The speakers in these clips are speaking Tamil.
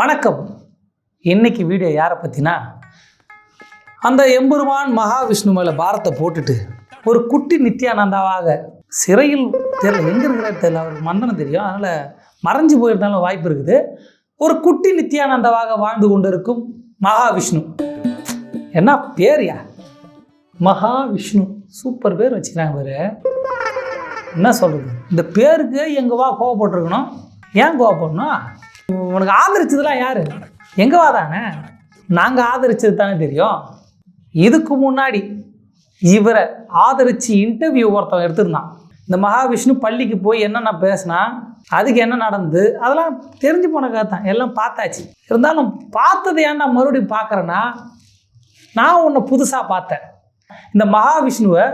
வணக்கம். இன்னைக்கு வீடியோ யாரை பற்றினா அந்த எம்பெருமான் மகாவிஷ்ணு மேலே பாரத்தை போட்டுட்டு ஒரு குட்டி நித்யானந்தாவாக சிறையில் தெரியல எங்கே இருக்கிறார் தெரியல அவருக்கு மந்தனம் தெரியும். அதனால் மறைஞ்சு போயிருந்தாலும் வாய்ப்பு இருக்குது. ஒரு குட்டி நித்யானந்தாவாக வாழ்ந்து கொண்டிருக்கும் மகாவிஷ்ணு. என்ன பேர்யா? மகாவிஷ்ணு. சூப்பர் பேர் வச்சுக்கிறாங்க பேர். என்ன சொல்கிறது இந்த பேருக்கு எங்கே வா கோவப்பட்டிருக்கணும்? ஏன் கோவப்படணும்? உனக்கு ஆதரிச்சதுலாம் யார்? எங்கவா தானே? நாங்கள் ஆதரிச்சது தானே தெரியும். இதுக்கு முன்னாடி இவரை ஆதரித்து இன்டர்வியூ ஒருத்தன் எடுத்திருந்தான். இந்த மகாவிஷ்ணு பள்ளிக்கு போய் என்னென்ன பேசினா அதுக்கு என்ன நடந்து அதெல்லாம் தெரிஞ்சு போன கதை தான் எல்லாம் பார்த்தாச்சு. இருந்தாலும் பார்த்தது ஏன்டா மறுபடியும் பார்க்குறேன்னா நான் உன்னை புதுசாக பார்த்தேன். இந்த மகாவிஷ்ணுவை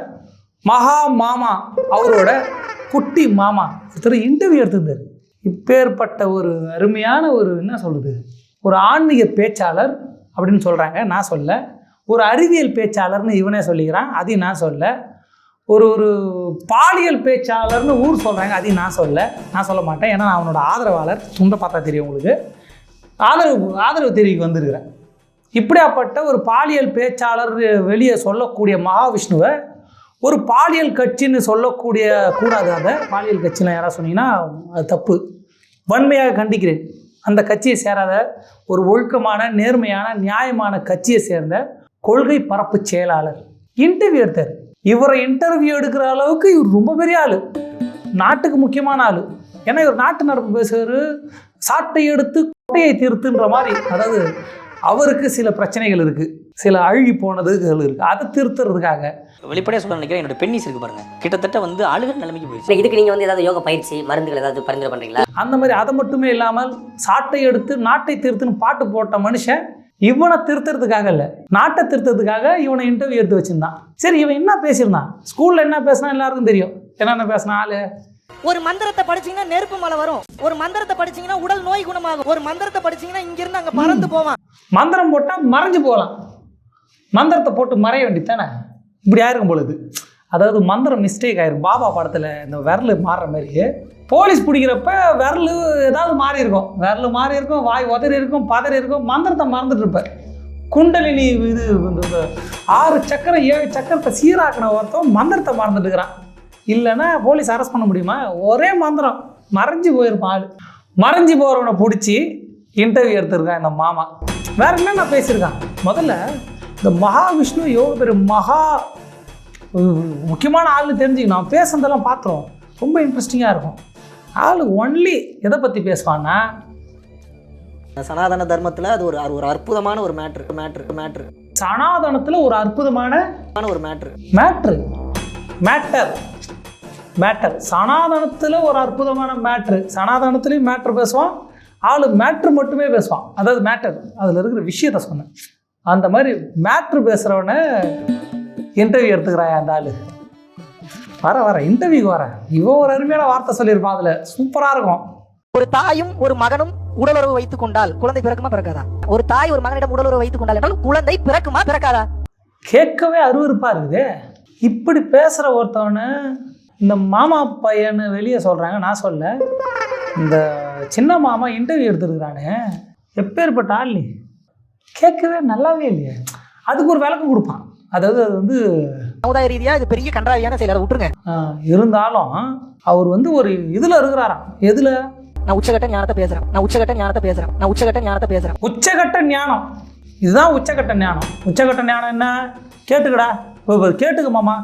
மகா மாமா அவரோட குட்டி மாமா ஒருத்தர் இன்டர்வியூ எடுத்திருந்தார். இப்பேற்பட்ட ஒரு அருமையான ஒரு என்ன சொல்கிறது ஒரு ஆன்மீக பேச்சாளர் அப்படின்னு சொல்கிறாங்க நான் சொல்ல. ஒரு அறிவியல் பேச்சாளர்னு இவனே சொல்லிக்கிறான். அதையும் நான் சொல்ல. ஒரு ஒரு பாலியல் பேச்சாளர்னு ஊர் சொல்கிறாங்க அதையும் நான் சொல்ல. நான் சொல்ல மாட்டேன். ஏன்னா நான் அவனோட ஆதரவாளர். துண்டை பார்த்தா தெரியும் உங்களுக்கு. ஆதரவு ஆதரவு தெரிவிக்கு வந்திருக்கிறேன். இப்படியாப்பட்ட ஒரு பாலியல் பேச்சாளர் வெளியே சொல்லக்கூடிய மகாவிஷ்ணுவை ஒரு பாலியல் கட்சின்னு சொல்லக்கூடிய கூடாது அதை பாலியல் கட்சியில் யாராவது சொன்னீங்கன்னா அது தப்பு. வன்மையாக கண்டிக்கிறேன். அந்த கட்சியை சேராத ஒரு ஒழுக்கமான நேர்மையான நியாயமான கட்சியை சேர்ந்த கொள்கை பரப்பு செயலாளர் இன்டர்வியூ எடுத்தார். இவரை இன்டர்வியூ எடுக்கிற அளவுக்கு இவர் ரொம்ப பெரிய ஆள். நாட்டுக்கு முக்கியமான ஆள். ஏன்னா இவர் நாட்டு நடப்பு பேசுவார் சாட்டை எடுத்து கொட்டையை தீர்த்துன்ற மாதிரி. அதாவது அவருக்கு சில பிரச்சனைகள் இருக்குது சில அழுகி போனதுகள் இருக்குது அதை திருத்துறதுக்காக. வெளிப்படையாக சொல்ல நினைக்கிறேன் என்னோட பெண்ணிஸ் இருக்கு பாருங்க. கிட்டத்தட்ட வந்து அழுகல் நிலைமைக்கு போயிடுச்சு. இதுக்கு நீங்கள் வந்து ஏதாவது யோகா பயிற்சி மருந்துகள் ஏதாவது பரிந்துரை பண்ணுறீங்களா அந்த மாதிரி அதை மட்டுமே இல்லாமல் சாட்டை எடுத்து நாட்டை திருத்துன்னு பாட்டு போட்ட மனுஷன் இவனை திருத்துறதுக்காக இல்லை. நாட்டை திருத்துறதுக்காக இவனை இன்டர்வியூ எடுத்து வச்சிருந்தான். சரி இவன் என்ன பேசியிருந்தான்? ஸ்கூலில் என்ன பேசினா எல்லாருக்கும் தெரியும். என்னென்ன பேசினா ஆளு? ஒரு மந்திரத்தை படிச்சீங்கன்னா நெருப்பு மலை வரும். ஒரு மந்திரத்தை படிச்சீங்கன்னா உடல் நோய் குணமாகும். ஒரு மந்திரத்தை படிச்சீங்கன்னா இங்க இருந்து அங்க பறந்து போவான். மந்திரம் போட்டால் மறைஞ்சு போகலாம் மந்திரத்தை போட்டு மறைய வேண்டியதானே இப்படி ஆயிருக்கும் பொழுது. அதாவது மந்திரம் மிஸ்டேக் ஆயிரும். பாபா படத்தில் இந்த விரல் மாறுற மாதிரி. போலீஸ் பிடிக்கிறப்ப விரல் ஏதாவது மாறி இருக்கும். விரல் மாறி இருக்கும் வாய் உதறி இருக்கும் பதறி இருக்கும் மந்திரத்தை மறந்துட்டு இருப்பார். குண்டலினி இது இந்த ஆறு சக்கரம் ஏழு சக்கரத்தை சீராக்கின ஒருத்தன் மந்திரத்தை மறந்துட்டு இருக்கிறான். இல்லைன்னா போலீஸ் அரெஸ்ட் பண்ண முடியுமா? ஒரே மந்திரம். மறைஞ்சு போயிருப்பான் ஆள். மறைஞ்சு போகிறவனை பிடிச்சி இன்டர்வியூ எடுத்திருக்கான் இந்த மாமா. வேற என்னென்ன பேசியிருக்கான்? முதல்ல இந்த மகாவிஷ்ணு எவ்வளோ பெரிய மகா முக்கியமான ஆள்னு தெரிஞ்சுக்கணும் பேசுனதெல்லாம் பார்த்துருவோம் ரொம்ப இன்ட்ரெஸ்டிங்காக இருக்கும். ஆள் ஒன்லி எதை பற்றி பேசுவான்னா சனாதன தர்மத்தில் அது ஒரு ஒரு அற்புதமான ஒரு மேட்ரு மேட்ரு மேட்ரு சனாதனத்தில் ஒரு அற்புதமான ஒரு மேட்ரு மேட்ரு மேட்டர் மேட்டர் சனாதனத்தில் ஒரு அற்புதமான மேட்ரு சனாதனத்துலேயும் மேட்ரு பேசுவான். ஆள் மேட்ரு மட்டுமே பேசுவான். அதாவது மேட்டர் அதில் இருக்கிற விஷயத்த சொன்னேன். அந்த மாதிரி மேட்ரு பேசுகிறவனை இன்டர்வியூ எடுத்துக்கிறாயா அந்த ஆள்? வர வர இன்டர்வியூக்கு வர. இவன் ஒரு அருமையான வார்த்தை சொல்லியிருப்பான் அதில். சூப்பராக இருக்கும். ஒரு தாயும் ஒரு மகனும் உடலுறவு வைத்துக் கொண்டால் குழந்தை பிறக்குமா பிறக்காதா? ஒரு தாய் ஒரு மகனிடம் உடலுறவு வைத்துக் கொண்டால் என்றால் குழந்தை பிறக்குமா பிறக்காதா? கேட்கவே அருவருப்பாக இருக்குது. இப்படி பேசுகிற ஒருத்தவனை இந்த மாமா பையனை வெளியே சொல்கிறாங்க நான் சொல்ல. இந்த சின்ன மாமா இன்டர்வியூ எடுத்துருக்குறானே. எப்பேற்பட்ட ஆள் நீ? கேட்கவே நல்லாவே இல்லையே. அதுக்கு ஒரு விளக்கம் கொடுப்பான். அதாவது அது வந்து சமுதாய ரீதியா இது பெரிய கன்றாவியான செயல். அதை விட்டுருங்க. இருந்தாலும் அவர் வந்து ஒரு இதில் இருக்கிறாராம். எதில்? நான் உச்சகட்ட ஞானத்தை பேசுறேன். நான் உச்சகட்ட ஞானத்தை பேசுறேன். நான் உச்சகட்ட ஞானத்தை பேசுறேன். உச்சகட்ட ஞானம். இதுதான் உச்சகட்ட ஞானம். உச்சகட்ட ஞானம் என்ன? கேட்டுக்கடா. கேட்டுக்க மாமா.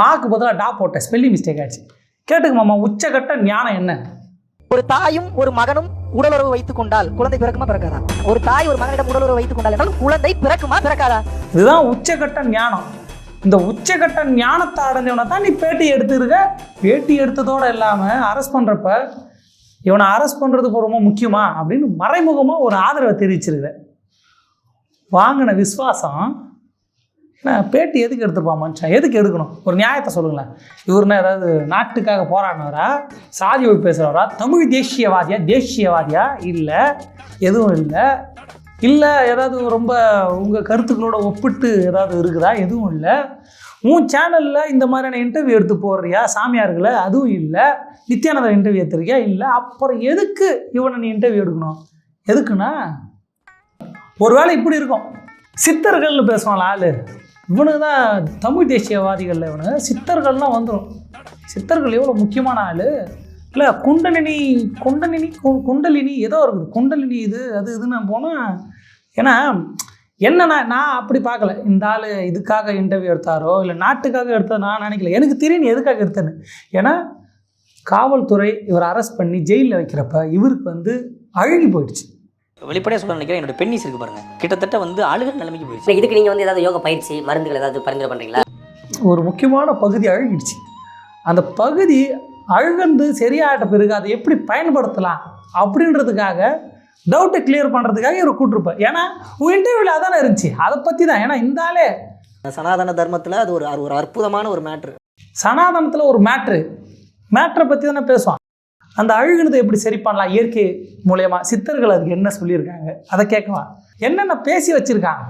மாக்கு பதிலாக டா போட்டேன். ஸ்பெல்லிங் மிஸ்டேக் ஆயிடுச்சு கேட்டுக்க மாமா உச்சகட்ட ஞானம் என்ன? ஒரு தாயும் ஒரு மகனும் உடலுறவு வைத்துக் கொண்டால் குழந்தை பிறக்குமா பிறக்காதா? ஒரு தாய் ஒரு மகனிடம் உடலுறவு வைத்துக் கொண்டால் என்றால் குழந்தை பிறக்குமா பிறக்காதா? இதுதான் உச்சகட்ட ஞானம். இந்த உச்சகட்ட ஞானத்தை அடைஞ்சவனை தான் நீ பேட்டி எடுத்துருக்க. பேட்டி எடுத்ததோடு இல்லாமல் அரெஸ்ட் பண்ணுறப்ப இவனை அரெஸ்ட் பண்ணுறதுக்கு ரொம்ப முக்கியமா அப்படின்னு மறைமுகமாக ஒரு ஆதரவை தெரிவிச்சிருக்க. வாங்கின விசுவாசம் என்ன பேட்டி எதுக்கு எடுத்துப்பா மனுஷன் எதுக்கு எடுக்கணும்? ஒரு நியாயத்தை சொல்லுங்களேன். இவருன்னா ஏதாவது நாட்டுக்காக போராடினவரா? சாதி ஒழி பேசுகிறவரா தமிழ் தேசியவாதியா? தேசியவாதியா? இல்லை எதுவும் இல்லை. இல்லை ஏதாவது ரொம்ப உங்கள் கருத்துக்களோட ஒப்பிட்டு ஏதாவது இருக்குதா? எதுவும் இல்லை. உன் சேனலில் இந்த மாதிரியான இன்டர்வியூ எடுத்து போடுறியா? சாமியார்களை அதுவும் இல்லை. நித்யானந்தர் இன்டர்வியூ எடுத்துருக்கியா? இல்லை. அப்புறம் எதுக்கு இவனை நீ இன்டர்வியூ எடுக்கணும்? எதுக்குன்னா ஒருவேளை இப்படி இருக்கும். சித்தர்கள்னு பேசுவான் ஆளு. இவனுக்கு தான் தமிழ் தேசியவாதிகளில் இவனு சித்தர்கள்லாம் வந்துடும் சித்தர்கள் எவ்வளோ முக்கியமான ஆள்? இல்லை குண்டலினி குண்டலினி கு- குண்டலினி ஏதோ இருக்குது. குண்டலினி இது அது இதுன்னு போனால் ஏன்னா என்னன்னா நான் அப்படி பார்க்கல. இந்த ஆள் இதுக்காக இன்டர்வியூ எடுத்தாரோ இல்லை நாட்டுக்காக எடுத்தா நான் நினைக்கல. எனக்கு தெரியும் எதுக்காக எடுத்தேன்னு. ஏன்னா காவல்துறை இவர் அரெஸ்ட் பண்ணி ஜெயிலில் வைக்கிறப்ப இவருக்கு வந்து அழுகி போயிடுச்சு. வெளிப்படையாக சொல்ல நினைக்கிறேன். என்னோட பெண்ணிஸ் இருக்கு பாருங்க. கிட்டத்தட்ட வந்து அழுகிற நிலைமைக்கு போயிடுச்சு. இதுக்கு நீங்க வந்து ஏதாவது யோக பயிற்சி மருந்துகள் ஏதாவது பரிந்துரை பண்றீங்களா? ஒரு முக்கியமான பகுதி அழுகிடுச்சு. அந்த பகுதி அழுகந்து சரியாயிட்ட பிறகு அதை எப்படி பயன்படுத்தலாம் அப்படின்றதுக்காக டவுட்டை கிளியர் பண்ணுறதுக்காக இவர் கூட்டிருப்பார். ஏன்னா உன் இன்டர்வியூவில் அதானே இருந்துச்சு. அதை பற்றி தான். ஏன்னா இந்த ஆளே சனாதன தர்மத்தில் அது ஒரு ஒரு அற்புதமான ஒரு மேட்ரு சனாதனத்தில் ஒரு மேட்ரு மேட்ரை பற்றி தானே பேசுவான். அந்த அழுகுனதை எப்படி சரி பண்ணலாம்? இயற்கை மூலயமா சித்தர்கள் அதுக்கு என்ன சொல்லியிருக்காங்க? அதை கேட்கலாம் என்னென்ன பேசி வச்சுருக்காங்க?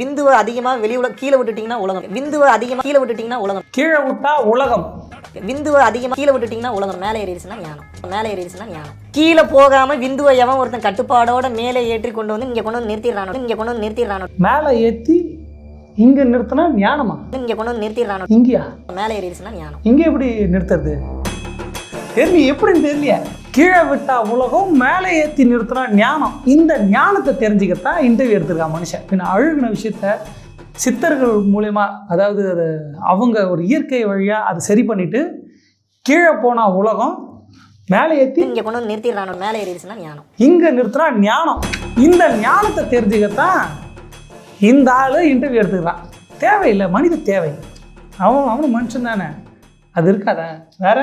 விந்துவை அதிகமாக வெளி உலக கீழே விட்டுட்டிங்கன்னா உலகம். விந்துவை அதிகமாக கீழே விட்டுட்டிங்கன்னா உலகம். கீழே விட்டா உலகம். விந்துவை அதிகமாக கீழே விட்டுட்டிங்கன்னா உலகம். மேலே ஏறிடுச்சுன்னா ஞானம். மேலே ஏறிடுச்சுன்னா ஞானம். கீழே போகாம விந்துவை எவன் ஒருத்தன் கட்டுப்பாடோட மேலே ஏற்றி கொண்டு வந்து இங்கே கொண்டு வந்து நிறுத்திடுறானோ? இங்கே கொண்டு வந்து நிறுத்திடுறானோ? மேலே ஏற்றி இங்கே நிறுத்தினா ஞானமா? இங்கே கொண்டு வந்து நிறுத்திடுறானோ? இங்கேயா? மேலே ஏறிடுச்சுன்னா ஞானம். இங்கே எப்படி நிறுத்துறது? தெரியல எப்படின்னு தெரியல கீழே விட்டா உலகம் மேலே ஏற்றி நிறுத்தினா ஞானம். இந்த ஞானத்தை தெரிஞ்சுக்கத்தான் இன்டர்வியூ எடுத்திருக்கான் மனுஷன். பின்ன அழுகின விஷயத்த சித்தர்கள் மூலயமா அதாவது அது அவங்க ஒரு இயற்கை வழியாக அதை சரி பண்ணிட்டு கீழே போனா உலகம் மேலே ஏற்றி இங்கே கொண்டு வந்து நிறுத்திடுறானோ மேலே ஏறிடுச்சுன்னா ஞானம். இங்கே நிறுத்தினா ஞானம். இந்த ஞானத்தை தெரிஞ்சுக்கத்தான் இந்த ஆள் இன்டர்வியூ எடுத்துக்கிறான். தேவையில்லை மனித தேவை. அவன் அவனும் மனுஷன் தானே. அது இருக்காதா? வேற?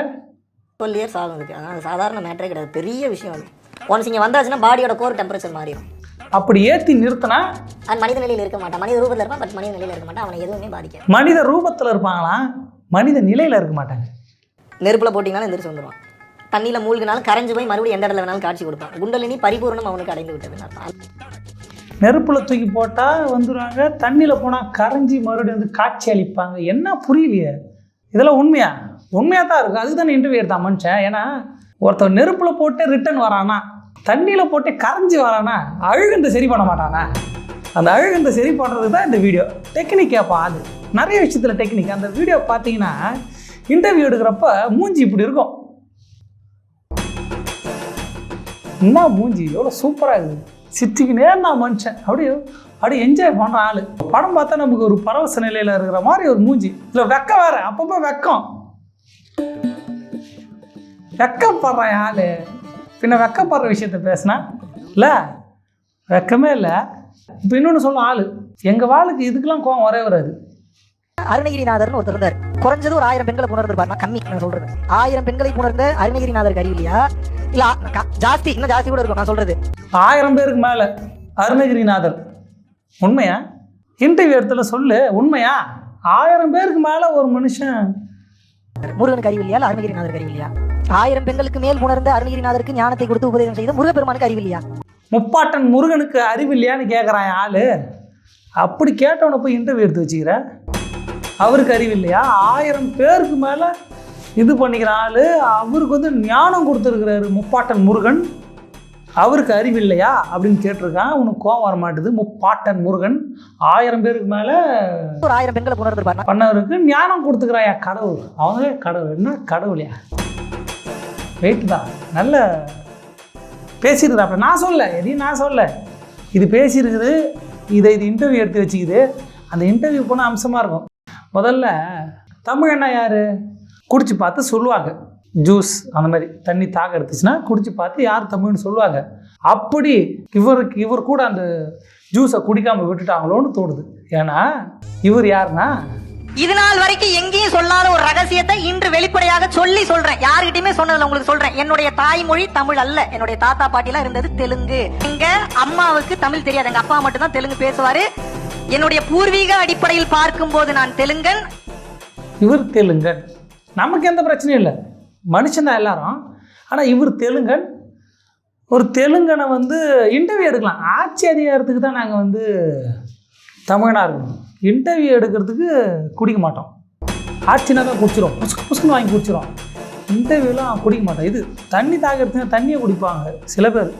டுவெல் இயர்ஸ் ஆகும் இதுக்கு அதான் சாதாரண மேட்டரே கிடையாது. பெரிய விஷயம் அது. ஒன்ஸ் இங்கே வந்தாச்சுன்னா பாடியோட கோர் டெம்பரேச்சர் மாறிடும். அப்படி ஏற்றி நிறுத்தினா? அது மனித நிலையில் இருக்க மாட்டான். மனித ரூபத்தில் இருப்பான் பட் மனித நிலையில் இருக்க மாட்டான். அவனை எதுவுமே பாதிக்காது. மனித ரூபத்தில் இருப்பாங்களாம் மனித நிலையில் இருக்க மாட்டாங்க. நெருப்பில் போட்டிங்கனாலும் எந்திரிச்சு வந்துடுவான் தண்ணியில் மூழ்கினாலும் கரைஞ்சு போய் மறுபடியும் எந்த இடத்துல வேணாலும் காட்சி கொடுப்பான். குண்டலினி பரிபூர்ணம் அவனுக்கு அடைந்து விட்டதுன்னு அர்த்தம் நெருப்பில் தூக்கி போட்டால் வந்துடுவாங்க தண்ணியில் போனால் கரைஞ்சி மறுபடியும் வந்து காட்சி அளிப்பாங்க என்ன புரியலையே. இதெல்லாம் உண்மையா? உண்மையாக தான் இருக்குது அதுக்கு தான் இன்டர்வியூ எடுத்தான் மனுஷன். ஏன்னா ஒருத்தர் நெருப்பில் போட்டு ரிட்டர்ன் வரானா தண்ணியில் போட்டு கரைஞ்சி வரானா அழுகுந்த சரி பண்ண மாட்டானா? அந்த அழுகுந்த சரி பண்ணுறதுக்கு தான் இந்த வீடியோ டெக்னிக் கேட்பான் அது நிறைய விஷயத்தில் டெக்னிக் அந்த வீடியோ பார்த்தீங்கன்னா இன்டர்வியூ எடுக்கிறப்ப மூஞ்சி இப்படி இருக்கும். என்ன மூஞ்சி? எவ்வளோ சூப்பராக இருக்குது. சிரிச்சுக்கினே நான் மனுஷன். அப்படியே அப்படியே என்ஜாய் பண்ணுற ஆள். படம் பார்த்தா நமக்கு ஒரு பரவச நிலையில் இருக்கிற மாதிரி ஒரு மூஞ்சி. இல்லை வெக்கம் வேற. அப்பப்போ வெக்கம். வெக்கப்படுறேன் ஆள். பின்ன வெக்கப்படுற விஷயத்த பேசினா இல்லை வெக்கமே இல்லை. இப்போ இன்னொன்று சொல்ல ஆள். எங்கள் வாளுக்கு இதுக்கெல்லாம் கோவம் வரவே வராது. அருணகிரிநாதர்னு ஒருத்தர் இருந்தார். குறைஞ்சது ஒரு ஆயிரம் பெண்களை புணர்ந்திருப்பார் நான் கம்மி நான் சொல்றது. ஆயிரம் பெண்களை புணர்ந்த அருணகிரிநாதருக்கு அறிவு இல்லையா? இல்ல ஜாஸ்தி இன்னும் ஜாஸ்தி கூட இருக்கும் நான் சொல்றது. ஆயிரம் பேருக்கு மேலே அருணகிரிநாதர். உண்மையா? இன்டர்வியூ இடத்துல சொல்லு உண்மையா? ஆயிரம் பேருக்கு மேலே ஒரு மனுஷன். முருகனுக்கு அறிவு இல்லையா? இல்ல அருணகிரிநாதருக்கு அறிவு இல்லையா? ஆயிரம் பெண்களுக்கு மேல் உணர்ந்த அருணகிரிநாதருக்கு ஞானத்தை கொடுத்து உபதேசம் செய்த முருகப்பெருமானுக்கு அறிவு இல்லையா? முப்பாட்டன் முருகனுக்கு அறிவு இல்லையான்னு கேட்குறான் ஆள். அப்படி கேட்டவனை போய் இன்டர்வியூ எடுத்து வச்சுக்கிற. அவருக்கு அறிவு இல்லையா? ஆயிரம் பேருக்கு மேலே இது பண்ணிக்கிற ஆள். அவருக்கு வந்து ஞானம் கொடுத்துருக்கிறாரு முப்பாட்டன் முருகன். அவருக்கு அறிவு இல்லையா? அப்படின்னு கேட்டிருக்கான். உனக்கு கோவம் வர மாட்டுது. முப்பாட்டன் முருகன். ஆயிரம் பேருக்கு மேலே ஒரு ஆயிரம் பெண்களை புணர்ந்திருப்பார் பண்ணவருக்கு ஞானம் கொடுத்துக்கிறாயா கடவுள். அவங்களே கடவுள். என்ன கடவுளையா வெயிட் தான். நல்ல பேசியிருக்கிறாப்ப நான் சொல்ல எதையும் நான் சொல்ல இது பேசியிருக்குது இதை இது இன்டர்வியூ எடுத்து வச்சுக்குது. அந்த இன்டர்வியூ போனால் அம்சமாக இருக்கும். முதல்ல தமிழ் என்ன யார்? குடிச்சு பார்த்து சொல்லுவாங்க. ஜூஸ் அந்த மாதிரி தண்ணி தாக எடுத்துச்சுன்னா குடிச்சு பார்த்து யார் தமிழ்னு சொல்லுவாங்க. அப்படி இவருக்கு இவர் கூட அந்த ஜூஸை குடிக்காமல் விட்டுட்டாங்களோன்னு தோணுது. ஏன்னா இவர் யாருன்னா இது நாள் வரைக்கும் எங்கேயும் சொல்லாத ஒரு ரகசியத்தை இன்று வெளிப்படையாக சொல்லி சொல்றேன். யாருகிட்டயுமே சொன்னதுல உங்களுக்கு சொல்றேன். என்னுடைய தாய்மொழி தமிழ் அல்ல. என்னுடைய தாத்தா பாட்டிலாம் இருந்தது தெலுங்கு. எங்க அம்மாவுக்கு தமிழ் தெரியாது. எங்க அப்பா மட்டும் தான் தெலுங்கு பேசுவாரு. என்னுடைய பூர்வீக அடிப்படையில் பார்க்கும்போது நான் தெலுங்கன். இவர் தெலுங்கன். நமக்கு எந்த பிரச்சனையும் இல்லை. மனுஷன் தான் எல்லாரும். ஆனால் இவர் தெலுங்கன். ஒரு தெலுங்கனை வந்து இன்டர்வியூ எடுக்கலாம். ஆட்சி அதிகாரத்துக்கு தான் நாங்கள் வந்து தமிழனாக இருக்கணும். இன்டர்வியூ எடுக்கிறதுக்கு குடிக்க மாட்டோம். ஆட்சினா தான் குடிச்சிரும். புசுக்கு புசுக்குன்னு வாங்கி குடிச்சிரும். இன்டர்வியூலாம் குடிக்க மாட்டோம். இது தண்ணி தாக்கிறதுக்கு தண்ணியை குடிப்பாங்க சில பேர்.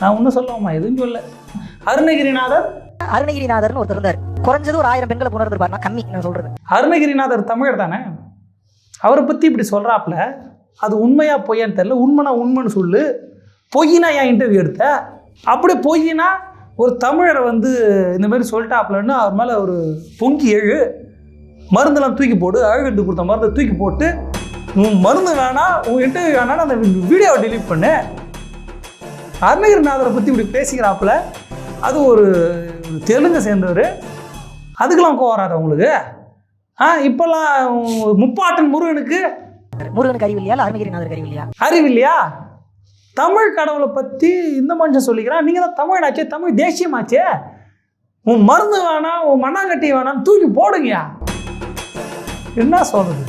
நான் ஒன்றும் சொல்லலாமா எதுவும் சொல்ல. அருணகிரிநாதர். அருணகிரிநாதர்னு ஒருத்தர் இருந்தார். குறைஞ்சது ஒரு ஆயிரம் பெண்களை புணர்ந்துருப்பார் நான் கம்மி நான் சொல்றது. அருணகிரிநாதர் தமிழர் தானே? அவரை பற்றி இப்படி சொல்கிறாப்புல அது உண்மையா பொய்யான்னு தெரியல. உண்மைனா உண்மைன்னு சொல்லு. பொய்னா ஏன் இன்டர்வியூ எடுத்த? அப்படி பொய்னா ஒரு தமிழரை வந்து இந்த மாதிரி சொல்லிட்டாப்புலன்னு அவர் மேலே ஒரு பொங்கி எழு மருந்தெல்லாம் தூக்கி போடு அழகட்டு கொடுத்த மருந்தை தூக்கி போட்டு உன் மருந்து வேணாம் உன் இன்டர்வியூ வேணாம் அந்த வீடியோவை delete பண்ணு. அருணகிரிநாதரை பற்றி இப்படி பேசிக்கிறாப்புல அது ஒரு தெலுங்கு சேர்ந்தவர். அதுக்கெல்லாம் கோவம் வராது உங்களுக்கு? ஆ இப்போல்லாம் முப்பாட்டன் முருகனுக்கு முருகனுக்கு அறிவு இல்லையா இல்ல அருணகிரிநாதருக்கு அறிவு இல்லையா அறிவு இல்லையா தமிழ் கடவுளை பற்றி இந்த மனுஷன் சொல்லிக்கிறான். நீங்கள் தான் தமிழாச்சே தமிழ் தேசியமாச்சே. உன் மருந்து வேணாம் உன் மண்ணாங்கட்டி வேணாம் தூக்கி போடுங்கயா என்ன சொல்கிறது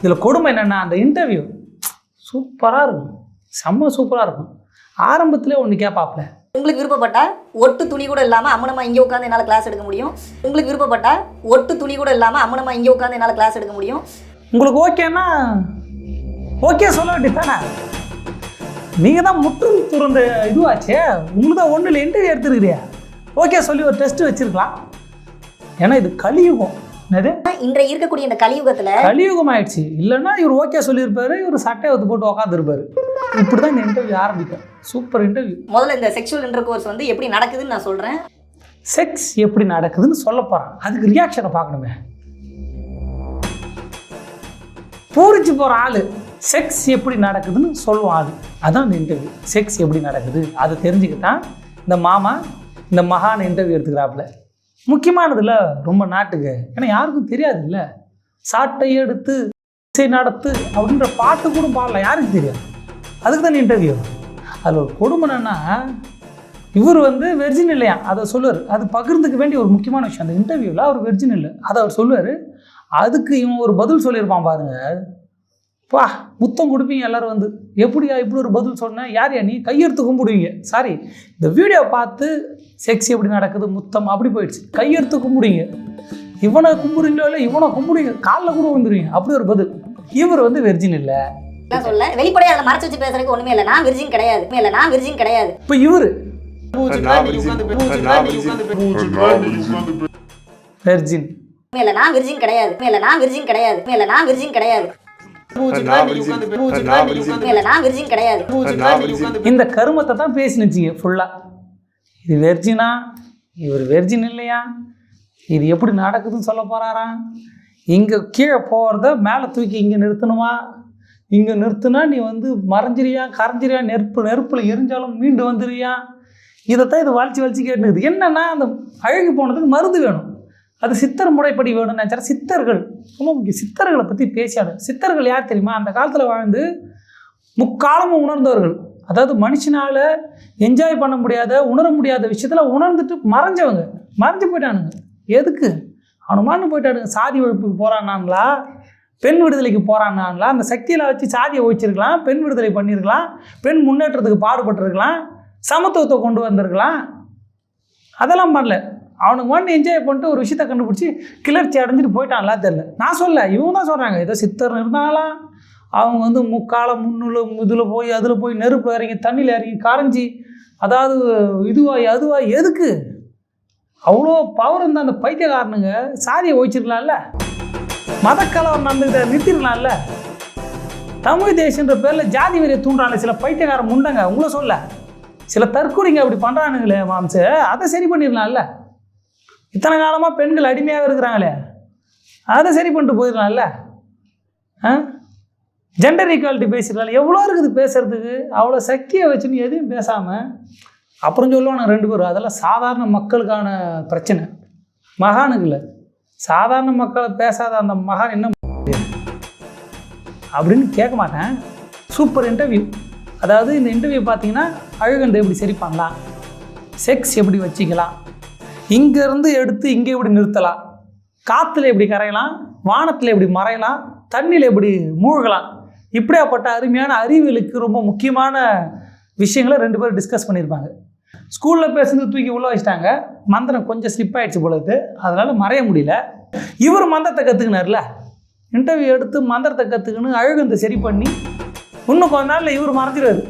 இதில் கொடுமை என்னென்னா அந்த இன்டர்வியூ சூப்பராக இருக்கும். செம்ம சூப்பராக இருக்கும். ஆரம்பத்திலே ஒன்று கேட்பாப்ல உங்களுக்கு விருப்பப்பட்டா ஒட்டு துணி கூட இல்லாம அம்மனமா இங்கே உட்காந்து என்னால கிளாஸ் எடுக்க முடியும். உங்களுக்கு விருப்பப்பட்டா ஒட்டு துணி கூட இல்லாம அம்மனமா இங்கே உட்காந்து என்னால கிளாஸ் எடுக்க முடியும். உங்களுக்கு ஓகேன்னா ஓகே சொல்ல வேண்டியதானே நீங்கள் தான் முற்றும் துறந்த இதுவாச்சே. உங்களுக்கு தான் ஒன்றில் இன்டர்வியூ எடுத்துருக்கிறியா? ஓகே சொல்லி ஒரு டெஸ்ட் வச்சிருக்கலாம். ஏன்னா இது கலியுகம். என்னது? இன்றைய இருக்கக்கூடிய இந்த கலியுகத்துல கலியுகம் ஆயிடுச்சு இல்லைன்னா இவர் ஓகே சொல்லியிருப்பாரு இவர் சட்டையை ஒத்து போட்டு உக்காந்துருப்பாரு. இப்படி தான் இந்த இன்டர்வியூ ஆரம்பிக்கும். சூப்பர் இன்டர்வியூ முதல்ல இந்த செக்ஷுவல் இன்டர்கோர்ஸ் வந்து எப்படி நடக்குதுன்னு நான் சொல்றேன். செக்ஸ் எப்படி நடக்குதுன்னு சொல்ல போகிறான் அதுக்கு ரியாக்ஷனை பார்க்கணுமே. பூரிச்சு போகிற ஆள். செக்ஸ் எப்படி நடக்குதுன்னு சொல்லுவான் அது. அதான் அந்த இன்டர்வியூ செக்ஸ் எப்படி நடக்குது? அதை தெரிஞ்சுக்கிட்டான் இந்த மாமா இந்த மகான் இன்டர்வியூ எடுத்துக்கிறாப்புல. முக்கியமானதுல ரொம்ப நாட்டுக்கு. ஏன்னா யாருக்கும் தெரியாது இல்லை. சாட்டை எடுத்து இசை நடத்து அப்படின்ற பாட்டு கூட பாடல. யாருக்கு தெரியாது. அதுக்கு தான் இன்டர்வியூ அதில் ஒரு கொடுமை என்னன்னா இவர் வந்து வெர்ஜின் இல்லையா? அதை சொல்லுவார். அது பகிர்ந்துக்க வேண்டிய ஒரு முக்கியமான விஷயம். அந்த இன்டர்வியூவில் அவர் வெர்ஜின் இல்லை. அதை அவர் சொல்லுவார். அதுக்கு இவன் ஒரு பதில் சொல்லியிருப்பான் பாருங்கள் பா முத்தம் கொடுப்பீங்க எல்லாரும் வந்து. எப்படியா இப்படி ஒரு பதில் சொன்னேன் யார் யா நீ? கையெடுத்து கும்பிடுவீங்க. சாரி இந்த வீடியோ பார்த்து செக்ஸ் எப்படி நடக்குது முத்தம் அப்படி போயிடுச்சு. கையெடுத்து கும்பிடுவீங்க. இவனை கும்பிடுங்களோ இல்லை இவனை கும்பிடுவீங்க. காலில் கூட வந்துடுவீங்க அப்படி ஒரு பதில். இவர் வந்து வெர்ஜின் இல்லை. நான் சொல்ல வெளிப்படையா அதை மறைச்சு வச்சு பேசுறதுக்கு ஒண்ணுமே இல்லை. நான் விர்ஜின் கிடையாது. இல்லை. நான் விர்ஜின் கிடையாது. இப்போ இவர்? வெர்ஜின் இல்லை. நான் விர்ஜின் கிடையாது. இல்லை. நான் விர்ஜின் கிடையாது. இல்லை. நான் விர்ஜின் கிடையாது. இல்லை நான் விர்ஜின் கிடையாது. இந்த கருமத்தை தான் பேசினுச்சிங்க ஃபுல்லாக இது வெர்ஜினா இவர் வெர்ஜின் இல்லையா? இது எப்படி நடக்குதுன்னு சொல்ல போகிறாராம் இங்கே கீழே போகிறத மேலே தூக்கி இங்கே நிறுத்தணுமா? இங்கே நிறுத்துனா நீ வந்து மறைஞ்சிரியா கரைஞ்சிரியா நெருப்பு நெருப்பில் எரிஞ்சாலும் மீண்டு வந்துடுறியா இதைத்தான் இது வளைச்சி வளைச்சி கேட்டுனுக்குது என்னன்னா அந்த அழுகி போனதுக்கு மருந்து வேணும். அது சித்தர் முறைப்படி வேணும்னு நினச்சாரு. சித்தர்கள் ரொம்ப முக்கியம். சித்தர்களை பற்றி பேசியாரு சித்தர்கள் யார் தெரியுமா? அந்த காலத்தில் வாழ்ந்து முக்காலமும் உணர்ந்தவர்கள். அதாவது மனுஷனால் என்ஜாய் பண்ண முடியாத உணர முடியாத விஷயத்தில் உணர்ந்துட்டு மறைஞ்சவங்க. மறைஞ்சு போயிட்டானுங்க. எதுக்கு? அவனுமான்னு போயிட்டானுங்க. சாதி ஒழிப்புக்கு போகிறானாங்களா பெண் விடுதலைக்கு போகிறானாங்களா அந்த சக்தியெல்லாம் வச்சு சாதியை ஒழிச்சிருக்கலாம் பெண் விடுதலை பண்ணியிருக்கலாம் பெண் முன்னேற்றத்துக்கு பாடுபட்டிருக்கலாம் சமத்துவத்தை கொண்டு வந்திருக்கலாம். அதெல்லாம் பண்ணல. அவனுக்கு வந்து என்ஜாய் பண்ணிட்டு ஒரு விஷயத்த கண்டுபிடிச்சி கிளர்ச்சி அடைஞ்சிட்டு போயிட்டான்ல தெரில நான் சொல்ல இவங்க தான் சொல்கிறாங்க ஏதோ சித்தர் இருந்தாலாம் அவங்க வந்து முக்கால முன்னுல இதில் போய் அதில் போய் நெருப்பு இறங்கி தண்ணியில் இறங்கி கரைஞ்சி அதாவது இதுவாய் அதுவாய் எதுக்கு? அவ்வளோ பவர் இருந்தால் அந்த பைத்தியக்காரனுங்க சாதியை ஒழிச்சிருக்கலாம்ல? மதக்கலவரம் நடந்துக்கிட்ட நிறுத்திடலாம்ல தமிழ் தேசன்ற பேரில் ஜாதி வெறியை தூண்டுறாங்க சில பைத்தியக்காரன் உண்டங்க உங்களை சொல்ல. சில தற்கொலைங்க அப்படி பண்ணுறானுங்களே மாம்சு அதை சரி பண்ணிடலாம்ல? இத்தனை காலமாக பெண்கள் அடிமையாக இருக்கிறாங்களே? அதை சரி பண்ணிட்டு போயிடலாம்ல? ஆ? ஜெண்டர் ஈக்குவாலிட்டி பேசிடலாம் எவ்வளோ இருக்குது பேசுறதுக்கு? அவ்வளோ சக்தியை வச்சுன்னு எதையும் பேசாமல் அப்புறம் சொல்லுவாங்க ரெண்டு பேரும் அதெல்லாம் சாதாரண மக்களுக்கான பிரச்சனை. மகானுங்கள சாதாரண மக்களை பேசாத அந்த மகான் என்ன அப்படின்னு கேட்க மாட்டேன். Super interview. அதாவது இந்த இன்டர்வியூ பார்த்தீங்கன்னா அழுகண்டை எப்படி சரி பண்ணலாம் செக்ஸ் எப்படி வச்சுக்கலாம்? இங்கேருந்து எடுத்து இங்கே எப்படி நிறுத்தலாம்? காற்றுல எப்படி கரையலாம்? வானத்தில் எப்படி மறையலாம்? தண்ணியில் எப்படி மூழ்கலாம்? இப்படியாப்பட்ட அருமையான அறிவியலுக்கு ரொம்ப முக்கியமான விஷயங்களை ரெண்டு பேரும் டிஸ்கஸ் பண்ணியிருப்பாங்க. ஸ்கூலில் பேசுனது தூக்கி உள்ள வச்சிட்டாங்க. மந்திரம் கொஞ்சம் ஸ்லிப் ஆகிடுச்சு பொழுது அதனால் மறைய முடியல. இவர் மந்திரத்தை கற்றுக்கினார்ல இன்டர்வியூ எடுத்து மந்திரத்தை கற்றுக்கின்னு அழுகந்தை சரி பண்ணி இன்னும் கொஞ்ச நாளில் இவர் மறைஞ்சிருவாரு.